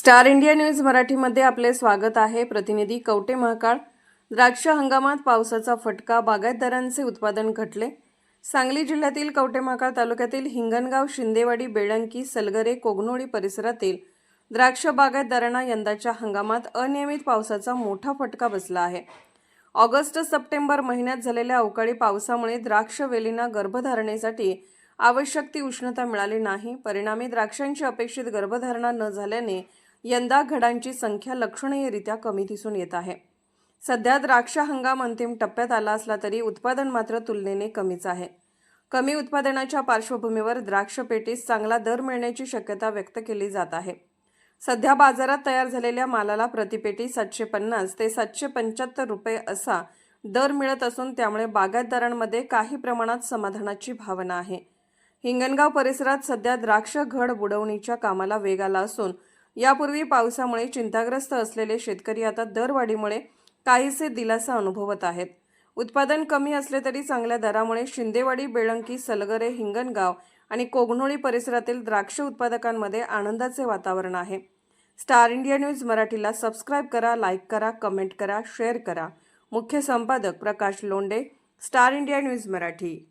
Star India news मराठीमध्ये आपले स्वागत आहे. प्रतिनिधी कवटे महाकाळ. द्राक्ष हंगामात पावसाचा फटका बागायतदारांचे उत्पादन घटले. सांगली जिल्ह्यातील कवटे महाकाळ तालुक्यातील हिंगणगाव शिंदेवाडी बेळंकी सलगरे कोगनोळी परिसरातील द्राक्ष बागायतदारांना यंदाच्या हंगामात अनियमित पावसाचा मोठा फटका बसला आहे. ऑगस्ट सप्टेंबर महिन्यात झालेल्या अवकाळी पावसामुळे द्राक्ष वेलींना गर्भधारणेसाठी आवश्यक ती उष्णता मिळाली नाही. परिणामी द्राक्षांची अपेक्षित गर्भधारणा न झाल्याने यंदा घडांची संख्या लक्षणीयरित्या कमी दिसून येत आहे. सध्या द्राक्ष हंगाम अंतिम टप्प्यात आला असला तरी उत्पादन मात्र तुलनेने कमीच आहे. कमी उत्पादनाच्या पार्श्वभूमीवर द्राक्ष पेटीस चांगला दर मिळण्याची शक्यता व्यक्त केली जात आहे. सध्या बाजारात तयार झालेल्या मालाला प्रतिपेटी सातशे पन्नास ते सातशे पंच्याहत्तर रुपये असा दर मिळत असून त्यामुळे बागायतदारांमध्ये काही प्रमाणात समाधानाची भावना आहे. हिंगणगाव परिसरात सध्या द्राक्ष घड बुडवणीच्या कामाला वेग आला असून यापूर्वी पावसामुळे चिंताग्रस्त असलेले शेतकरी आता दरवाढीमुळे काहीसे दिलासा अनुभवत आहेत. उत्पादन कमी असले तरी चांगल्या दरामुळे शिंदेवाडी बेळंकी सलगरे हिंगणगाव आणि कोगनोळी परिसरातील द्राक्ष उत्पादकांमध्ये आनंदाचे वातावरण आहे. स्टार इंडिया न्यूज मराठीला सबस्क्राईब करा लाईक करा कमेंट करा शेअर करा. मुख्य संपादक Prakash Londhe Star India News Marathi.